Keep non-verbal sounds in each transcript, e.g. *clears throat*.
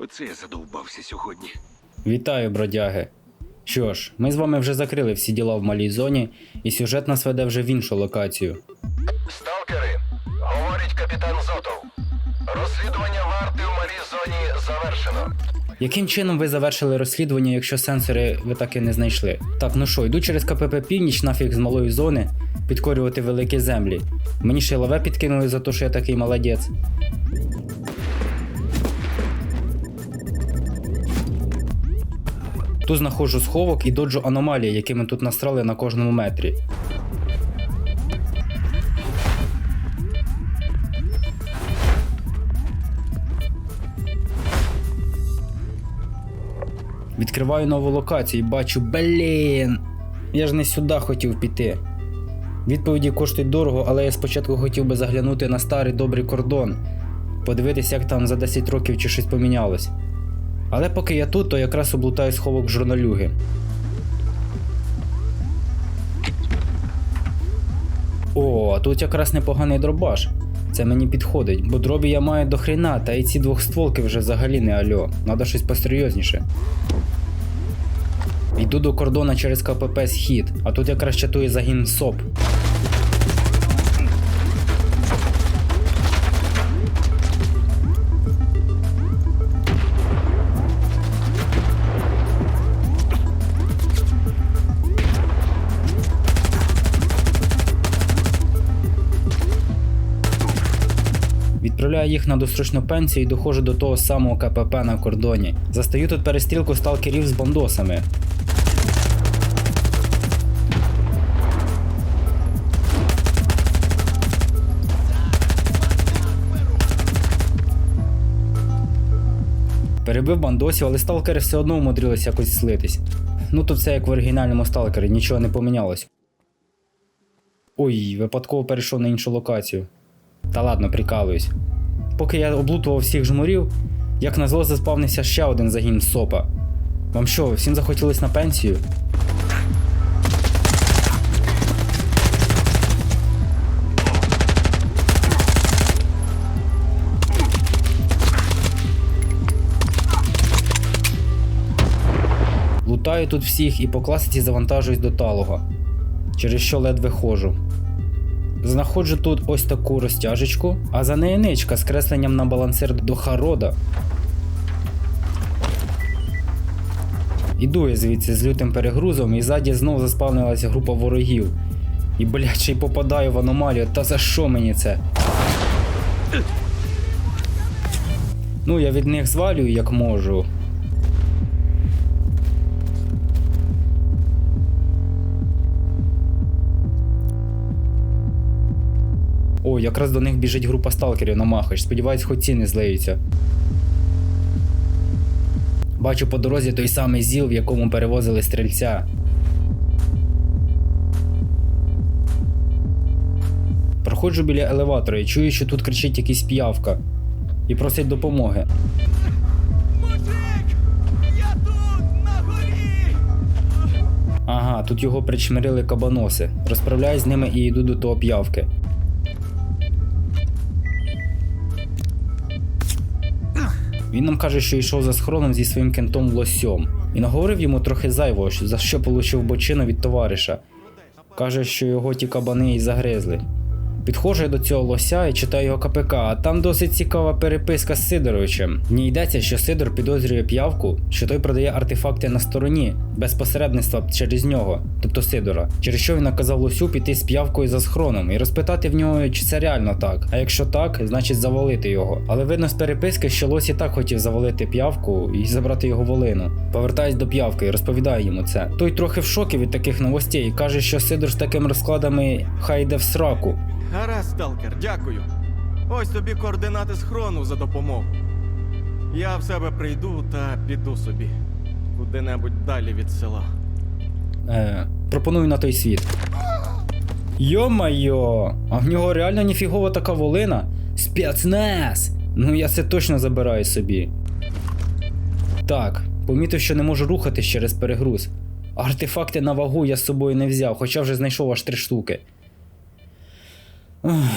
Оце я задовбався сьогодні. Вітаю, бродяги. Що ж, ми з вами вже закрили всі діла в малій зоні, і сюжет нас веде вже в іншу локацію. Сталкери, говорить капітан Зотов. Розслідування варти у малій зоні завершено. Яким чином ви завершили розслідування, якщо сенсори ви так і не знайшли? Так, ну що, йду через КПП Північ нафіг з малої зони підкорювати великі землі. Мені ще лаве підкинули за те, що я такий молодець. Тут знаходжу сховок і доджу аномалії, якими тут настрали на кожному метрі. Відкриваю нову локацію і бачу, блін. Я ж не сюди хотів піти. Відповіді коштують дорого, але я спочатку хотів би заглянути на старий добрий кордон, подивитися, як там за 10 років чи щось помінялось. Але поки я тут, то якраз облутаю сховок журналюги. О, тут якраз непоганий дробаш. Це мені підходить, бо дробі я маю до хрена, та і ці двохстволки вже взагалі не альо. Надо щось посерйозніше. Йду до кордона через КПП Схід, а тут якраз чатує загін СОП. Відправляю їх на досрочну пенсію і доходжу до того самого КПП на кордоні. Застаю тут перестрілку сталкерів з бандосами. Перебив бандосів, але сталкери все одно умудрилися якось слитись. Ну тут все як в оригінальному сталкері, нічого не помінялось. Ой, випадково перейшов на іншу локацію. Та ладно, прикалуюсь. Поки я облутував всіх жмурів, як назло заспавнився ще один загін сопа. Вам що, всім захотілось на пенсію? Лутаю тут всіх і по класиці завантажуюсь до талого, через що ледве ходжу. Знаходжу тут ось таку розтяжечку, а за нею ничка з кресленням на балансир до Харода. Іду я звідси з лютим перегрузом і ззаді знов заспавнилася група ворогів. І блядь, ще й попадаю в аномалію, та за що мені це? Ну, я від них звалюю як можу. Якраз до них біжить група сталкерів на махач. Сподіваюсь, хоч ці не злеються. Бачу по дорозі той самий зіл, в якому перевозили стрільця. Проходжу біля елеватора і чую, що тут кричить якийсь п'явка і просить допомоги. Мужик! Я тут, на горі! Ага, тут його причмирили кабаноси. Розправляюсь з ними і йду до того п'явки. Він нам каже, що йшов за схороном зі своїм кентом лосьом. І наговорив йому трохи зайвого, за що получив бочину від товариша. Каже, що його ті кабани і загризли. Підходжу до цього лося і читаю його КПК, а там досить цікава переписка з Сидоровичем. В ній йдеться, що Сидор підозрює п'явку, що той продає артефакти на стороні, без посередництва через нього, тобто Сидора, через що він наказав лосю піти з п'явкою за схроном і розпитати в нього, чи це реально так. А якщо так, значить завалити його. Але видно з переписки, що лось і так хотів завалити п'явку і забрати його волину. Повертаюсь до п'явки і розповідаю йому це. Той трохи в шокі від таких новостей і каже, що Сидор з такими розкладами хай йде в сраку. Гаразд, сталкер, дякую. Ось тобі координати схрону за допомогу. Я в себе прийду та піду собі. Куди-небудь далі від села. Е, пропоную на той світ. Йо-майо! А в нього реально ніфігова така волина? Спецназ! Ну я це точно забираю собі. Так, помітив, що не можу рухатись через перегруз. Артефакти на вагу я з собою не взяв, хоча вже знайшов аж три штуки.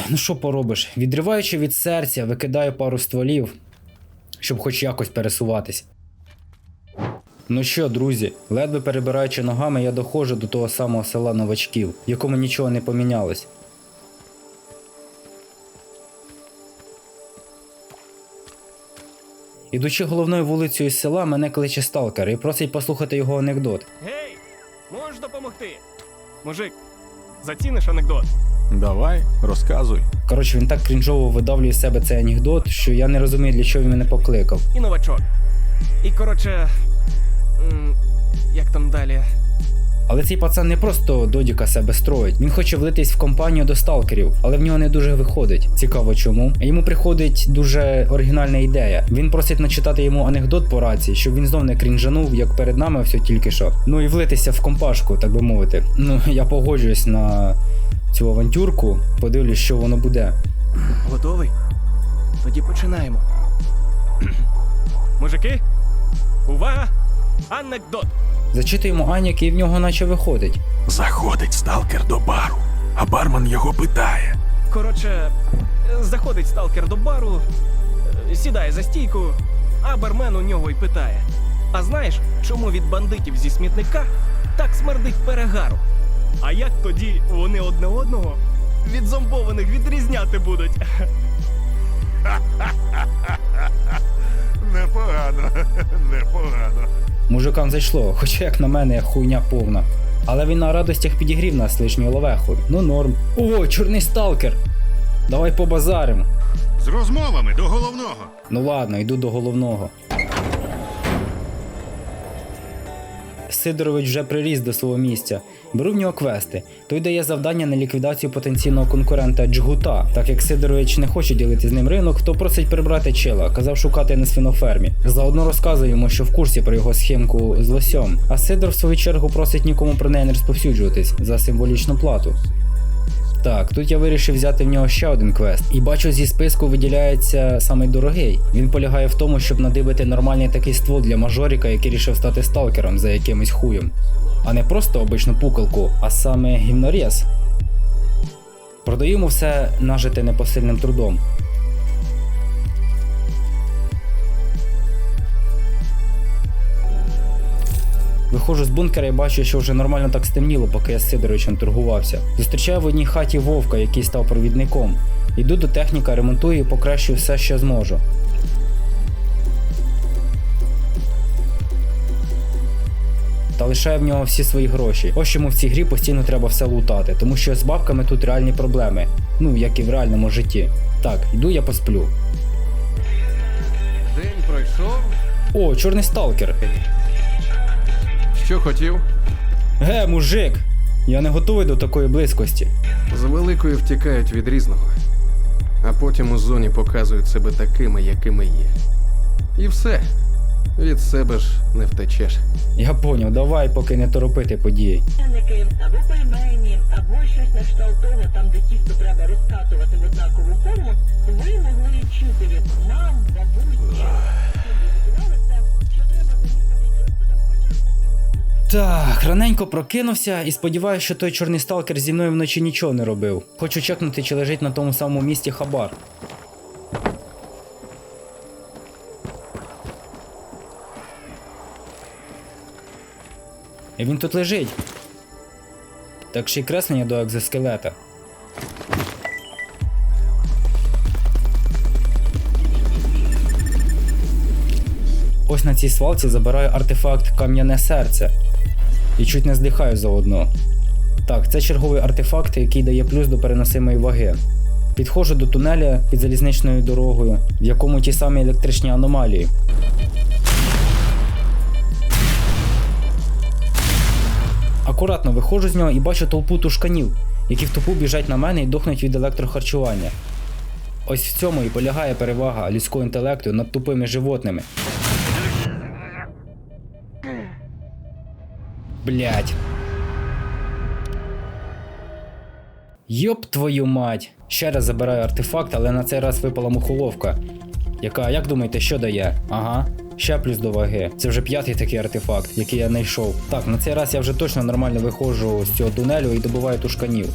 Ну що поробиш? Відриваючи від серця, викидаю пару стволів щоб хоч якось пересуватись. Ну що, друзі, ледве перебираючи ногами, я доходжу до того самого села новачків, в якому нічого не помінялось. Ідучи головною вулицею села, мене кличе сталкер і просить послухати його анекдот. Гей, можеш допомогти? Мужик, заціниш анекдот. Давай, розказуй. Коротше, він так крінжово видавлює з себе цей анекдот, що я не розумію, для чого він мене покликав. І новачок. І коротше. м, Як там далі? Але цей пацан не просто додіка себе строїть. Він хоче влитись в компанію до сталкерів, але в нього не дуже виходить. Цікаво чому. Йому приходить дуже оригінальна ідея. Він просить начитати йому анекдот по рації, щоб він знов не крінжанув, як перед нами все тільки що. Ну і влитися в компашку, так би мовити. Ну я погоджуюсь на цю авантюрку, подивлюсь, що воно буде. Готовий? Тоді починаємо. *clears throat* Мужики, увага! Анекдот! Зачитуємо Аняк, і в нього наче виходить. Заходить сталкер до бару, а бармен його питає. Коротше, заходить сталкер до бару, е, сідає за стійку, а бармен у нього й питає: А знаєш, чому від бандитів зі смітника так смердить перегару? А як тоді вони одне одного від зомбованих відрізняти будуть? Непогано, непогано. Мужикам зайшло, хоча як на мене хуйня повна. Але він на радостях підігрів нас лишньою ловехою. Ну норм. О, чорний сталкер! Давай побазаримо. З розмовами до головного. Ну ладно, йду до головного. Сидорович вже приріс до свого місця. Беру в нього квести. Той дає завдання на ліквідацію потенційного конкурента Джгута. Так як Сидорович не хоче ділити з ним ринок, то просить прибрати чила, казав шукати на свинофермі. Заодно розказує йому, що в курсі про його схемку з лосьом. А Сидор, в свою чергу, просить нікому про неї не розповсюджуватись за символічну плату. Так, тут я вирішив взяти в нього ще один квест. І бачу, зі списку виділяється самий дорогий. Він полягає в тому, щоб надибити нормальний такий ствол для мажоріка, який рішив стати сталкером за якимось хуєм. А не просто обичну пукалку, а саме гімнорез. Продаємо все нажите непосильним трудом. Виходжу з бункера і бачу, що вже нормально так стемніло, поки я з Сидоровичем торгувався. Зустрічаю в одній хаті Вовка, який став провідником. Йду до техніка, ремонтую і покращую все, що зможу. Та лишаю в нього всі свої гроші. Ось чому в цій грі постійно треба все лутати, тому що з бабками тут реальні проблеми. Ну, як і в реальному житті. Так, йду я посплю. День пройшов. О, чорний сталкер. Що хотів? Ге, мужик! Я не готовий до такої близькості. З великої втікають від різного, а потім у зоні показують себе такими, якими є. І все. Від себе ж не втечеш. Я поняв, давай, поки не торопити події. Або пельмені, або щось на кшталт того, там, де тісто треба розкатувати в однакову форму, ви могли чути від мам, бабусь, Так, раненько прокинувся і сподіваюся, що той чорний сталкер зі мною вночі нічого не робив. Хочу чекнути, чи лежить на тому самому місці хабар. І він тут лежить. Так ще й креслення до екзоскелета. Ось на цій свалці забираю артефакт Кам'яне серце. І чуть не здихаю заодно. Так, це черговий артефакт, який дає плюс до переносимої ваги. Підходжу до тунеля під залізничною дорогою, в якому ті самі електричні аномалії. Акуратно виходжу з нього і бачу толпу тушканів, які в тупу біжать на мене і дохнуть від електрохарчування. Ось в цьому і полягає перевага людського інтелекту над тупими животними. Блять. Йоп твою мать! Ще раз забираю артефакт, але на цей раз випала мухоловка. Яка, як думаєте, що дає? Ага, ще плюс до ваги. Це вже п'ятий такий артефакт, який я знайшов. Так, на цей раз я вже точно нормально виходжу з цього тунелю і добуваю тушканів.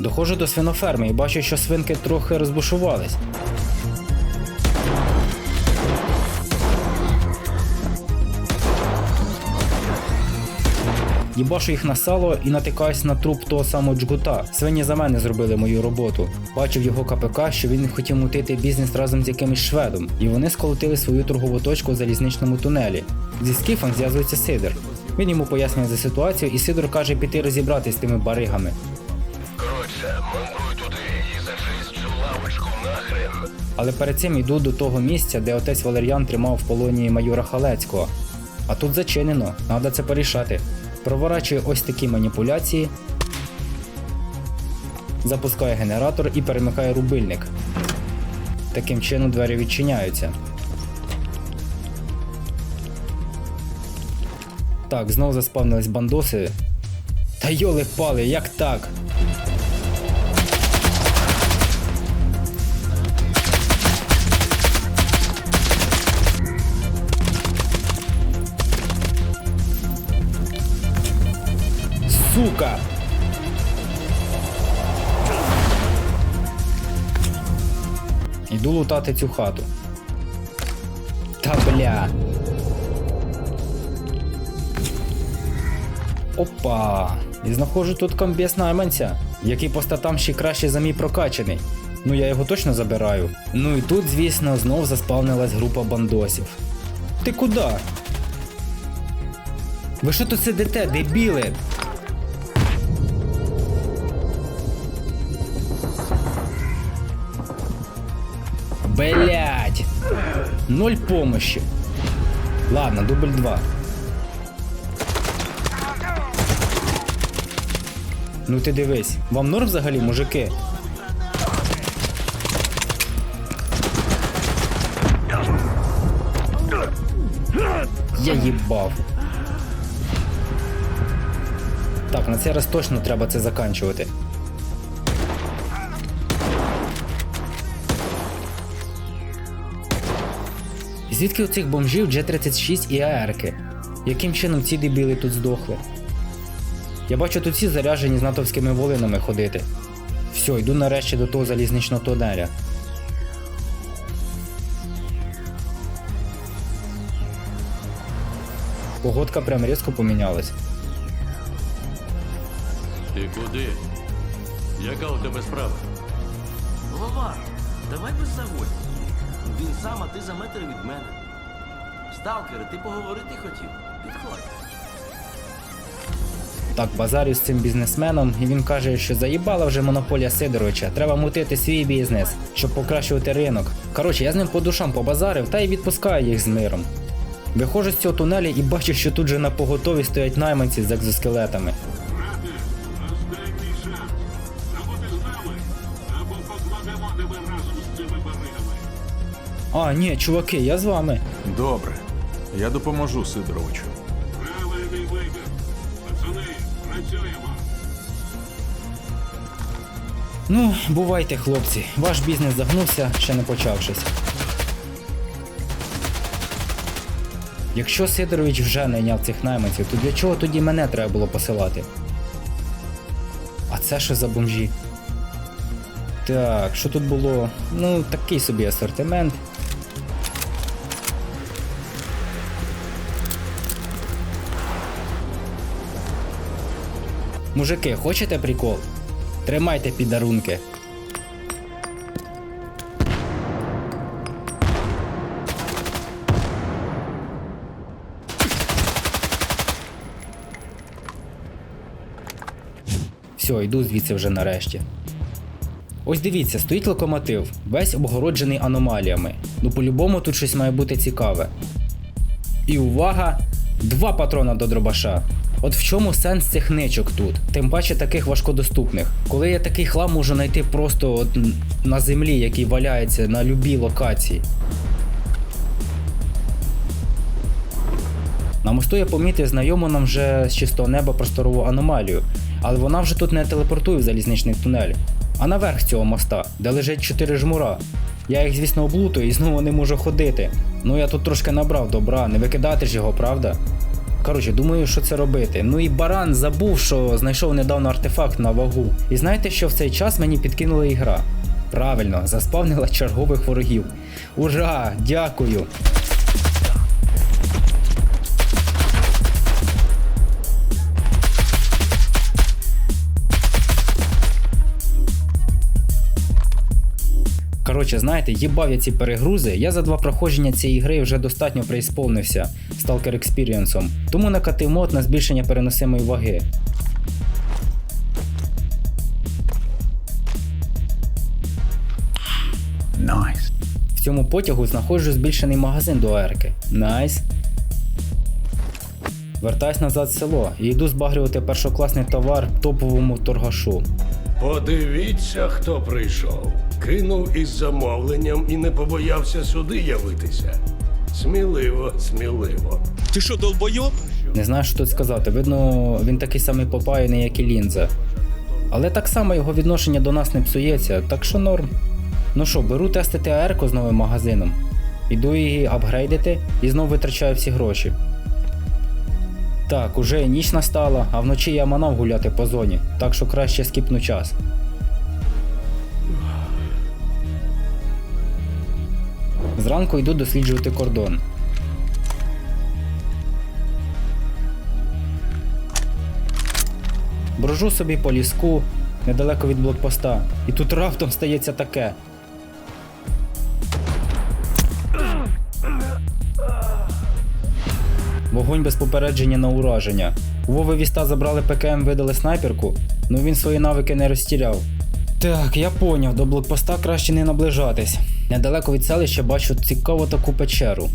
Доходжу до свиноферми і бачу, що свинки трохи розбушувались. Їбашу їх на сало і натикаюсь на труп того самого джгута. Свині за мене зробили мою роботу. Бачив його КПК, що він хотів мутити бізнес разом з якимось шведом, і вони сколотили свою торгову точку в залізничному тунелі. Зі скіфом зв'язується Сидор. Він йому пояснює за ситуацію, і Сидор каже піти розібратись з тими баригами. Коротше, мандруй туди і зажись цю лавочку нахрен. Але перед цим йду до того місця, де отець Валер'ян тримав в полоні майора Халецького. А тут зачинено, треба це порішати. Проворачую ось такі маніпуляції, запускає генератор і перемикає рубильник. Таким чином двері відчиняються. Так, знову заспавнились бандоси. Та йоли пали, як так? Сука! Іду лутати цю хату. Та бля. Опа! І знаходжу тут комбіс найманця, який по статам ще краще за мій прокачаний. Ну я його точно забираю. Ну і тут, звісно, знов заспавнилась група бандосів. Ти куди? Ви що тут сидите, дебіли? Блять! Ноль помощи. Ладно, дубль 2. Ну ти дивись, вам норм взагалі, мужики? Я їбав. Так, на цей раз точно треба це заканчувати. Звідки у цих бомжів G36 і АРки? Яким чином ці дебіли тут здохли? Я бачу тут всі заряджені з натовськими волинами ходити. Все, йду нарешті до того залізничного тунеля. Погодка прям різко помінялась. Ти куди? Яка у тебе справа? Голова, давай без заводь. Він сам, а ти за метр від мене. Сталкери, ти поговорити хотів? Підходь. Так, базарю з цим бізнесменом, і він каже, що заїбала вже монополія Сидоровича, треба мутити свій бізнес, щоб покращувати ринок. Коротше, я з ним по душам побазарив та й відпускаю їх з миром. Виходжу з цього тунелі і бачу, що тут же на поготові стоять найманці з екзоскелетами. А, ні, чуваки, я з вами. Добре. Я допоможу Сидоровичу. Правильний вибір. Пацани, працюємо. Ну, бувайте, хлопці, ваш бізнес загнувся, ще не почавшись. Якщо Сидорович вже найняв цих найманців, то для чого тоді мене треба було посилати? А це що за бомжі? Так, що тут було? Ну, такий собі асортимент. Мужики, хочете прикол? Тримайте підарунки. Все, йду звідси вже нарешті. Ось дивіться, стоїть локомотив, весь обгороджений аномаліями. Ну по-любому тут щось має бути цікаве. І увага! Два патрона до дробаша. От в чому сенс цих ничок тут, тим паче таких важкодоступних. Коли я такий хлам можу знайти просто от на землі, який валяється на любій локації. На мосту я помітив знайому нам вже з чистого неба просторову аномалію, але вона вже тут не телепортує в залізничний тунель, а наверх цього моста, де лежать чотири жмура. Я їх, звісно, облутую і знову не можу ходити. Ну я тут трошки набрав добра, не викидати ж його, правда? Коротше, думаю, що це робити. Ну і баран забув, що знайшов недавно артефакт на вагу. І знаєте, що в цей час мені підкинула ігра? Правильно, заспавнила чергових ворогів. Ура! Дякую! Коротше, знаєте, їбав я ці перегрузи. Я за два проходження цієї гри вже достатньо преісповнився Stalker Experience, тому накатив мод на збільшення переносимої ваги. Найс. В цьому потягу знаходжу збільшений магазин до Ерки. Найс. Вертаюсь назад в село і йду збагрювати першокласний товар топовому торгашу. Подивіться, хто прийшов. Кинув із замовленням і не побоявся сюди явитися. Сміливо, сміливо. Ти що, долбойоб? Не знаю, що тут сказати. Видно, він такий самий попаяний, як і лінза. Але так само його відношення до нас не псується, так що норм. Ну що, беру тестити АР-ку з новим магазином. Іду її апгрейдити і знову витрачаю всі гроші. Так, уже ніч настала, а вночі я манав гуляти по зоні, так що краще скіпну час. Зранку йду досліджувати кордон. Брожу собі по ліску недалеко від блокпоста, і тут раптом стається таке. Вогонь без попередження на ураження. У Вови Віста забрали ПКМ, видали снайперку, ну він свої навики не розтіряв. Так, я поняв, до блокпоста краще не наближатись. Недалеко від селища бачу цікаву таку печеру.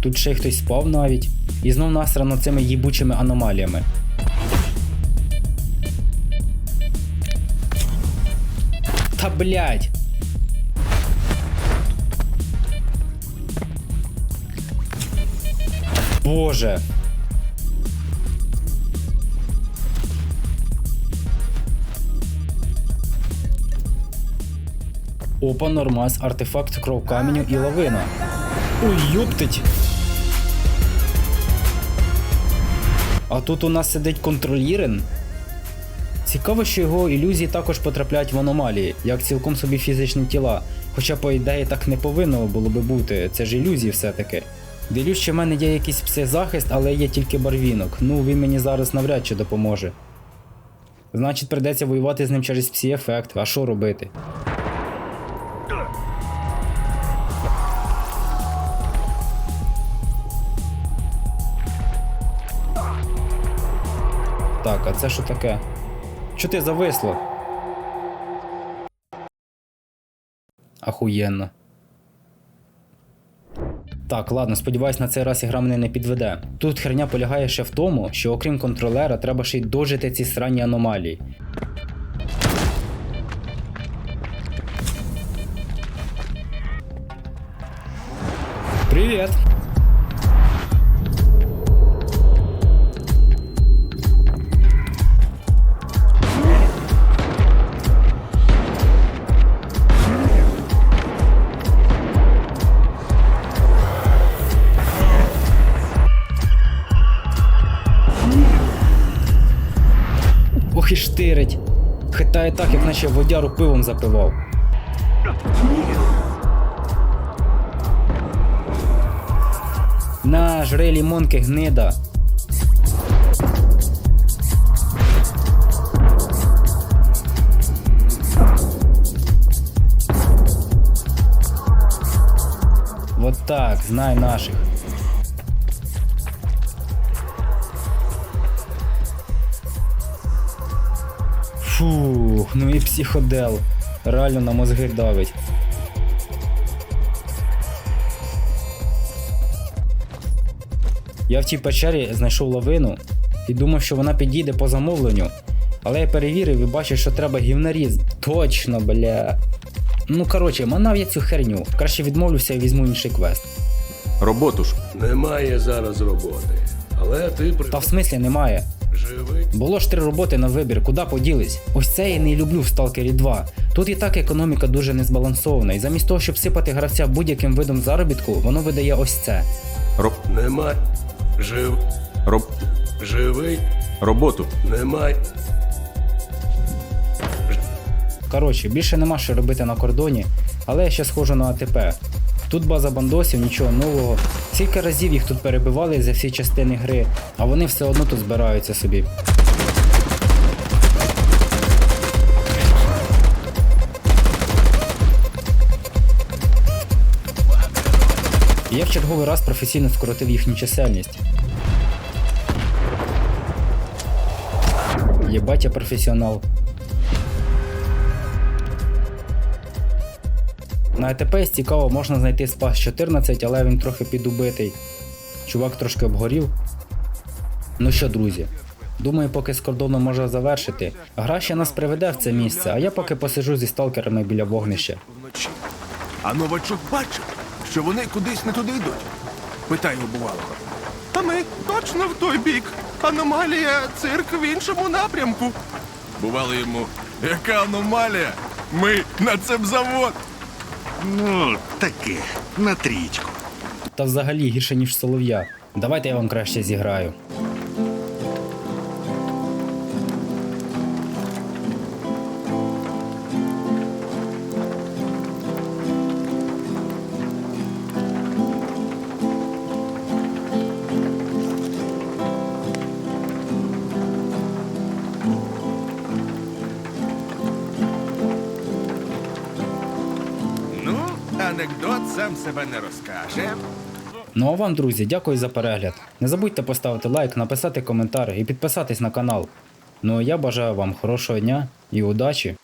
Тут ще й хтось спав навіть. І знов насрано цими їбучими аномаліями. Та блять. Боже. Опа, нормас, артефакт кров каменю і лавина. Ой. А тут у нас сидить контролірен. Цікаво, що його ілюзії також потрапляють в аномалії, як цілком собі фізичні тіла. Хоча, по ідеї, так не повинно було би бути, це ж ілюзії все-таки. Дивлюсь, що в мене є якийсь психзахист, але є тільки барвінок. Ну, він мені зараз навряд чи допоможе. Значить, придеться воювати з ним через псі-ефект, а що робити? Це що таке? Що ти зависло? Ахуєнно. Так, ладно, сподіваюсь, на цей раз ігра мене не підведе. Тут херня полягає ще в тому, що окрім контролера, треба ще й дожити ці сранні аномалії. Привіт! Хитає так, як наче водяру пивом запивав. На, жри лімонки, гнида. Вот так, знай наших. Фух, ну і психодел. Реально на мозги давить. Я в тій печері знайшов лавину і думав, що вона підійде по замовленню. Але я перевірив і бачив, що треба гівнаріз. Точно, бля. Ну коротше, манав я цю херню. Краще відмовлюся і візьму інший квест. Роботу ж. Немає зараз роботи. Але ти при... Та в смислі немає. Було ж три роботи на вибір, куди поділись. Ось це я не люблю в Stalker 2. Тут і так економіка дуже незбалансована, і замість того, щоб сипати гравця будь-яким видом заробітку, воно видає ось це. Роб... Немає. Жив. Роб... Живий. Роботу. Немає. Коротше, більше нема що робити на кордоні, але я ще схожу на АТП. Тут база бандосів, нічого нового. Скільки разів їх тут перебивали за всі частини гри, а вони все одно тут збираються собі. Я в черговий раз професійно скоротив їхню чисельність. Єбать я професіонал. На АТП цікаво можна знайти спас 14, але він трохи підубитий. Чувак трошки обгорів. Ну що, друзі, думаю, поки з кордоном можна завершити. Гра ще нас приведе в це місце, а я поки посижу зі сталкерами біля вогнища. Вночі. А новачок бачив, що вони кудись не туди йдуть. Питаю бувалого. А ми точно в той бік. Аномалія, цирк в іншому напрямку. Бувало йому. Яка аномалія? Ми на цепзавод. Ну, таке, на трічку. Та взагалі гірше, ніж солов'я. Давайте я вам краще зіграю. Себе не розкаже. Ну а вам, друзі, дякую за перегляд. Не забудьте поставити лайк, написати коментар і підписатись на канал. Ну а я бажаю вам хорошого дня і удачі!